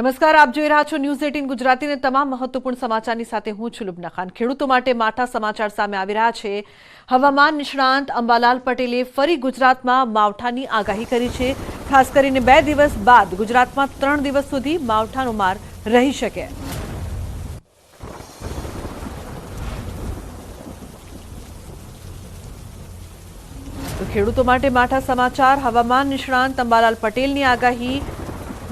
નમસ્કાર, આપ જોઈ રહ્યા છો ન્યૂઝ એટીન ગુજરાતીને તમામ મહત્વપૂર્ણ સમાચારની સાથે હું છું લુબના ખાન. ખેડૂતો માટે માઠા સમાચાર સામે આવી રહ્યા છે. હવામાન નિષ્ણાંત અંબાલાલ પટેલે ફરી ગુજરાતમાં માવઠાની આગાહી કરી છે. ખાસ કરીને બે દિવસ બાદ ગુજરાતમાં ત્રણ દિવસ સુધી માવઠાનો માર રહી શકે. ખેડૂતો માટે માઠા સમાચાર, હવામાન નિષ્ણાંત અંબાલાલ પટેલની આગાહી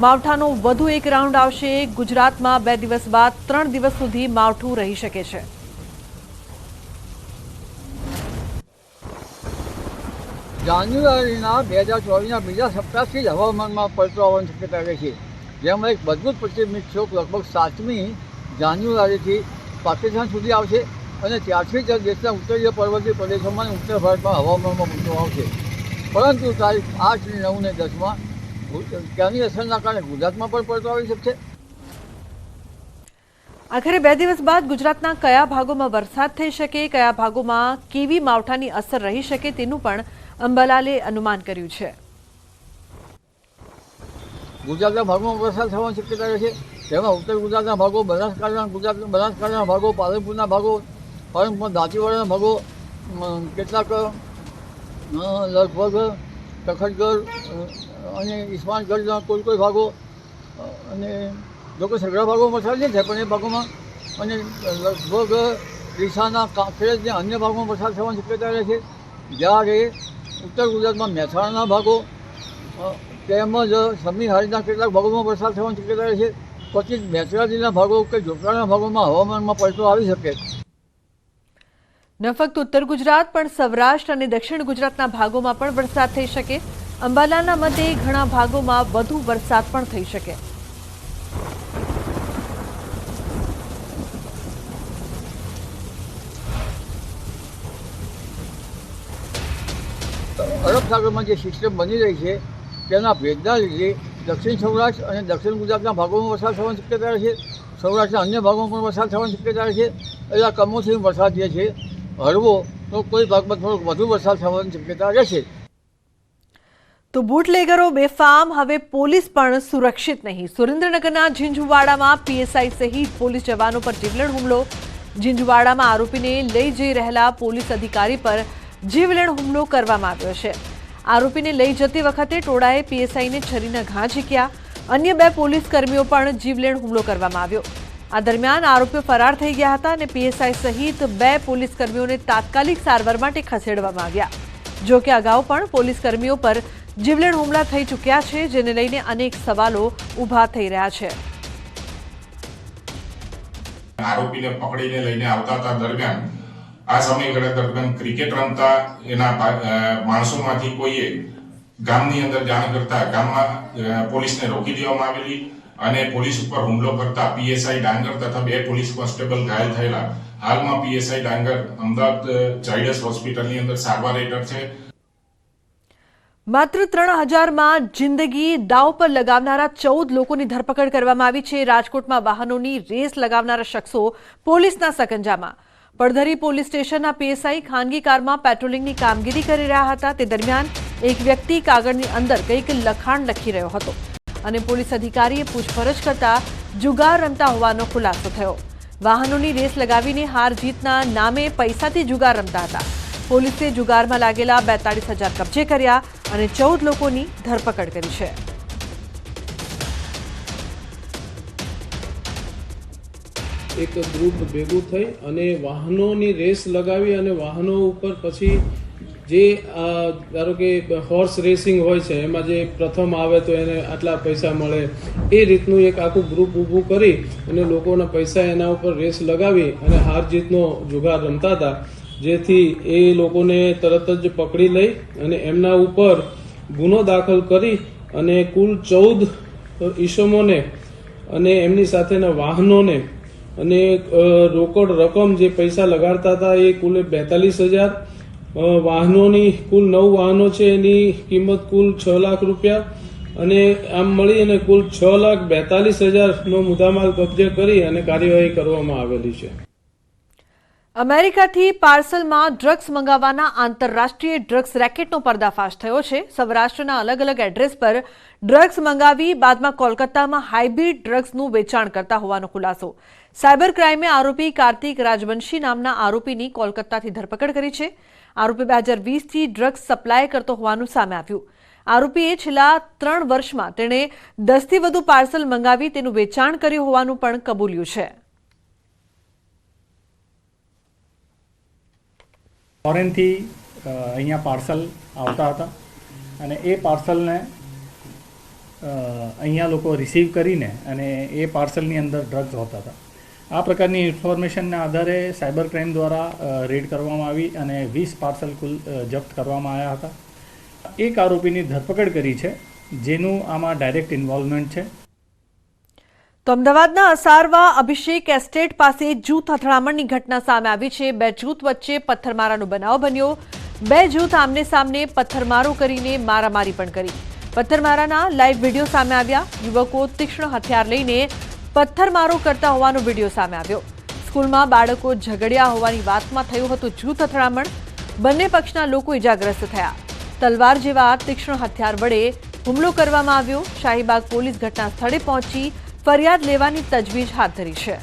માવઠાનો વધુ એક રાઉન્ડ આવશે. ગુજરાતમાં બે દિવસ બાદ ત્રણ દિવસ સુધી માવઠું રહી શકે છે. જાન્યુઆરીના બે હજાર ચોવીસના બીજા સપ્તાહથી જ હવામાનમાં પલટો આવવાની શક્યતા રહે છે. જેમાં એક મજબૂત પશ્ચિમી વિક્ષોભ લગભગ સાતમી જાન્યુઆરીથી પાકિસ્તાન સુધી આવશે અને ત્યારથી જ દેશના ઉત્તરીય પર્વતીય પ્રદેશોમાં અને ઉત્તર ભારતમાં હવામાનમાં પલટો આવશે. પરંતુ તારીખ આઠ નવ ને દસમાં ત્યાંની અસરના કારણે ગુજરાતમાં પણ પડતો આવી શકશે આખરે બે દિવસ બાદ ગુજરાતના કયા ભાગોમાં વરસાદ થઈ શકે કયા ભાગોમાં કેવી માવઠાની અસર રહી શકે તેનું પણ અંબાલાલે અનુમાન કર્યું છે. ગુજરાતના ભાગોમાં વરસાદ થવાની શક્યતા છે. તેમાં ઉત્તર ગુજરાતના ભાગો બનાસકાંઠાના ગુજરાતના બનાસકાંઠાના ભાગો પાલનપુરના ભાગો પાલનપુર દાંતીવાડાના ભાગો કેટલાક લગભગ તખતગઢ અને ઇસ્માનગઢના કોઈ કોઈ ભાગો અને અને જોકે સગળા ભાગોમાં વરસાદ નહીં થાય, પણ એ ભાગોમાં અને લગભગ ડીસાના કાંકરેજ ને અન્ય ભાગોમાં વરસાદ થવાની શક્યતા રહે છે. જ્યારે ઉત્તર ગુજરાતમાં મહેસાણાના ભાગો તેમજ સમી હારીના કેટલાક ભાગોમાં વરસાદ થવાની શક્યતા રહે છે. પછી મેચરાજીના ભાગો કે જોકરાના ભાગોમાં હવામાનમાં પલટો આવી શકે. ન ફક્ત ઉત્તર ગુજરાત, પણ સૌરાષ્ટ્ર અને દક્ષિણ ગુજરાતના ભાગોમાં પણ વરસાદ થઈ શકે. અંબાલાલના મતે ઘણા ભાગોમાં વધુ વરસાદ પણ થઈ શકે. અરબ સાગરમાં જે સિસ્ટમ બની રહી છે, તેના ભેદના લીધે દક્ષિણ સૌરાષ્ટ્ર અને દક્ષિણ ગુજરાતના ભાગોમાં વરસાદ થવાની શક્યતા છે. સૌરાષ્ટ્રના અન્ય ભાગોમાં પણ વરસાદ થવાની શક્યતા છે. એટલે કમોસમી વરસાદ જે છે, હળવો તો કોઈ ભાગમાં થોડોક વધુ વરસાદ થવાની શક્યતા રહેશે. તો બુટલેગરો બેફામ, હવે પોલીસ પણ સુરક્ષિત નહીં. સુરેન્દ્રનગરના ઝીંઝુવાડામાં પીએસઆઈ સહિત પોલીસ જવાનો પર જીવલેણ હુમલો. ઝીંઝુવાડામાં આરોપીને લઈ જઈ રહેલા પોલીસ અધિકારી પર જીવલેણ હુમલો કરવામાં આવ્યો છે. આરોપીને લઈ જતી વખતે ટોળાએ પીએસઆઈને છરીના ઘા ઝીક્યા. અન્ય બે પોલીસ કર્મીઓ પણ જીવલેણ હુમલો કરવામાં આવ્યો. આ દરમિયાન આરોપીઓ ફરાર થઈ ગયા હતા અને પીએસઆઈ સહિત બે પોલીસ કર્મીઓને તાત્કાલિક સારવાર માટે ખસેડવામાં આવ્યા. જો કે અગાઉ પણ પોલીસ કર્મીઓ પર જીવલેણ હુમલા થઈ ચૂક્યા છે, જેને લઈને અનેક સવાલો ઊભા થઈ રહ્યા છે. આરોપીને પકડીને લઈને આવતા હતા દરમિયાન, આ સમયગાળા દરમિયાન ક્રિકેટ રમતા, એના માણસોમાંથી કોઈએ ગામની અંદર જાણ કરતા ગામમાં પોલીસને રોકી દેવામાં આવેલી અને પોલીસ ઉપર હુમલો કરતા પીએસઆઈ ડાંગર તથા બે પોલીસ કોન્સ્ટેબલ ઘાયલ થયેલા. હાલમાં પીએસઆઈ ડાંગર અમદાવાદ ચાઇડસ હોસ્પિટલની અંદર સારવાર હેઠળ છે. માત્ર ત્રણ હજારમાં જિંદગી દાવ પર લગાવનારા ચૌદ લોકોની ધરપકડ કરવામાં આવી છે. રાજકોટમાં વાહનોની રેસ લગાવનારા શખ્સો પોલીસના સકંજામાં. પડધરી પોલીસ સ્ટેશનના પીએસઆઈ ખાનગી કારમાં પેટ્રોલિંગની કામગીરી કરી રહ્યા હતા. તે દરમિયાન એક વ્યક્તિ કાગળની અંદર કંઈક લખાણ લખી રહ્યો હતો અને પોલીસ અધિકારીએ પૂછપરછ કરતા જુગાર રમતા હોવાનો ખુલાસો થયો. વાહનોની રેસ લગાવીને હાર જીતના નામે પૈસાથી જુગાર રમતા હતા. પોલીસે જુગારમાં લાગેલા બેતાળીસ હજાર કબજે કર્યા અને ચૌદ લોકોની ધરપકડ કરી છે. એક ગ્રુપ ભેગું થઈ અને વાહનોની રેસ લગાવી અને વાહનો ઉપર પછી જે ધારો કે હોર્સ રેસિંગ હોય છે, એમાં જે પ્રથમ આવે તો એને આટલા પૈસા મળે, એ રીતનું એક આખું ગ્રુપ ઊભું કરી અને લોકોના પૈસા એના ઉપર રેસ લગાવી અને હાર જીતનો જુગાર રમતા હતા. જેથી એ લોકોને તરત જ પકડી લઈ અને એમના ઉપર ગુનો દાખલ કરી અને કુલ ચૌદ ઈસમોને અને એમની સાથેના વાહનોને અને રોકડ રકમ જે પૈસા લગાડતા હતા એ કુલ બેતાલીસ હજાર. વાહનોની કુલ નવ વાહનો છે, એની કિંમત કુલ છ લાખ રૂપિયા. અને આમ મળી અને કુલ છ લાખ બેતાલીસ હજારનો મુદ્દામાલ કબજે કરી અને કાર્યવાહી કરવામાં આવેલી છે. અમેરિકાથી પાર્સલમાં ડ્રગ્સ મંગાવવાના આંતરરાષ્ટ્રીય ડ્રગ્સ રેકેટનો પર્દાફાશ થયો છે. સૌરાષ્ટ્રના અલગ અલગ એડ્રેસ પર ડ્રગ્સ મંગાવી બાદમાં કોલકાતામાં હાઇબ્રિડ ડ્રગ્સનું વેચાણ કરતા હોવાનો ખુલાસો. સાયબર ક્રાઇમે આરોપી કાર્તિક રાજવંશી નામના આરોપીની કોલકાતાથી ધરપકડ કરી છે. આરોપી બે હજાર વીસથી ડ્રગ્સ સપ્લાય કરતો હોવાનું સામે આવ્યું. આરોપીએ છેલ્લા ત્રણ વર્ષમાં તેણે દસથી વધુ પાર્સલ મંગાવી તેનું વેચાણ કર્યું હોવાનું પણ કબૂલ્યું છે. ફોરેનથી અહીંયા પાર્સલ આવતા હતા અને એ પાર્સલને અહીંયા લોકો રિસીવ કરીને અને એ પાર્સલની અંદર ડ્રગ્સ હોતા હતા. આ પ્રકારની ઇન્ફોર્મેશનના આધારે સાયબર ક્રાઇમ દ્વારા રેડ કરવામાં આવી અને વીસ પાર્સલ કુલ જપ્ત કરવામાં આવ્યા હતા. એક આરોપીની ધરપકડ કરી છે, જેનું આમાં ડાયરેક્ટ ઇન્વોલ્વમેન્ટ છે. તો અમદાવાદના અસારવા અભિષેક એસ્ટેટ પાસે જૂથ અથડામણની ઘટના સામે આવી છે. બે જૂથ વચ્ચે પથ્થરમારાનો બનાવ બન્યો. બે જૂથ આમને સામને પથ્થરમારો કરીને મારામારી પણ કરી. પથ્થરમારાના લાઈવ વીડિયો સામે આવ્યા. યુવકો તીક્ષ્ણ હથિયાર લઈને પથ્થરમારો કરતા હોવાનો વીડિયો સામે આવ્યો. સ્કૂલમાં બાળકો ઝઘડ્યા હોવાની વાતમાં થયું હતું જૂથ અથડામણ. બંને પક્ષના લોકો ઇજાગ્રસ્ત થયા. તલવાર જેવા તીક્ષ્ણ હથિયાર વડે હુમલો કરવામાં આવ્યો. શાહીબાગ પોલીસ ઘટના સ્થળે પહોંચી ફરિયાદ લેવાની તજવીજ હાથ ધરી છે.